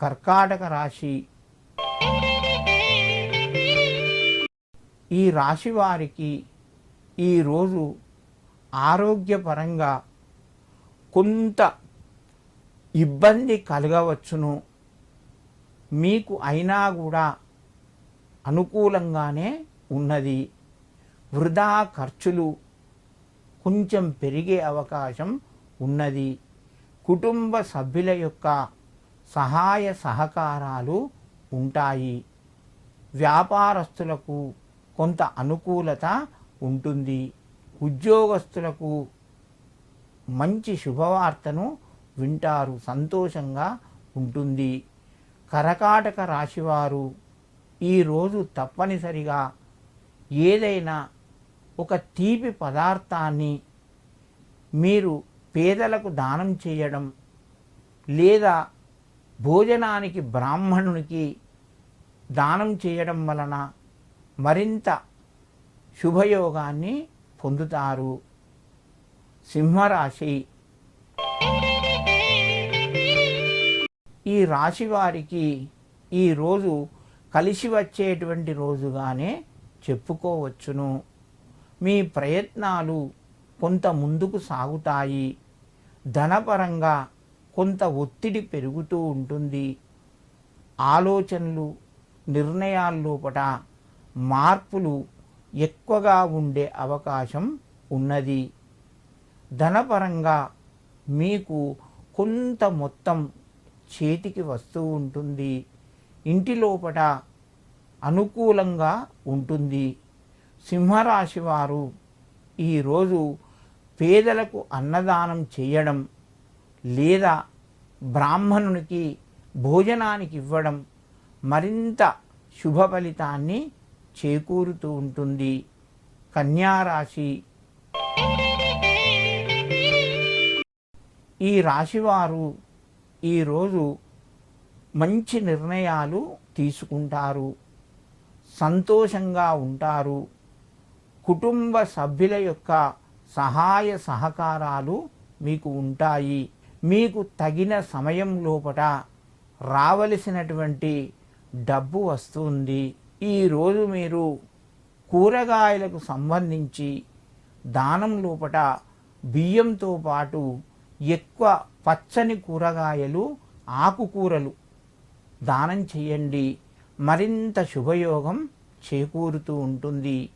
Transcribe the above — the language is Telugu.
కర్కాటక రాశి. ఈ రాశి వారికి ఈరోజు ఆరోగ్యపరంగా కొంత ఇబ్బంది కలగవచ్చును. మీకు అయినా కూడా అనుకూలంగానే ఉన్నది. వృధా ఖర్చులు కొంచెం పెరిగే అవకాశం ఉన్నది. కుటుంబ సభ్యుల యొక్క సహాయ సహకారాలు ఉంటాయి. వ్యాపారస్తులకు కొంత అనుకూలత ఉంటుంది. ఉద్యోగస్తులకు మంచి శుభవార్తను వింటారు. సంతోషంగా ఉంటుంది. కరకాటక రాశివారు ఈరోజు తప్పనిసరిగా ఏదైనా ఒక తీపి పదార్థాన్ని మీరు పేదలకు దానం చేయడం లేదా భోజనానికి బ్రాహ్మణునికి దానం చేయడం వలన మరింత శుభయోగాన్ని పొందుతారు. సింహరాశి. ఈ రాశి వారికి ఈరోజు కలిసి వచ్చేటువంటి రోజుగానే చెప్పుకోవచ్చును. మీ ప్రయత్నాలు కొంత ముందుకు సాగుతాయి. ధనపరంగా కొంత ఒత్తిడి పెరుగుతూ ఉంటుంది. ఆలోచనలు నిర్ణయాల లోపల మార్పులు ఎక్కువగా ఉండే అవకాశం ఉన్నది. ధనపరంగా మీకు కొంత మొత్తం చేతికి వస్తూ ఉంటుంది. ఇంటి లోపట అనుకూలంగా ఉంటుంది. సింహరాశి వారు ఈరోజు పేదలకు అన్నదానం చేయడం లేదా బ్రాహ్మణునికి భోజనానికి ఇవ్వడం మరింత శుభ ఫలితాన్ని చేకూరుతూ ఉంటుంది. కన్యారాశి ఈ రాశివారు ఈరోజు మంచి నిర్ణయాలు తీసుకుంటారు. సంతోషంగా ఉంటారు. కుటుంబ సభ్యుల యొక్క సహాయ సహకారాలు మీకు ఉంటాయి. మీకు తగిన సమయం లోపట రావలసినటువంటి డబ్బు వస్తుంది. ఈరోజు మీరు కూరగాయలకు సంబంధించి దానం లోపట బియ్యంతో పాటు ఎక్కువ పచ్చని కూరగాయలు ఆకుకూరలు దానం చేయండి. మరింత శుభయోగం చేకూరుతూ ఉంటుంది.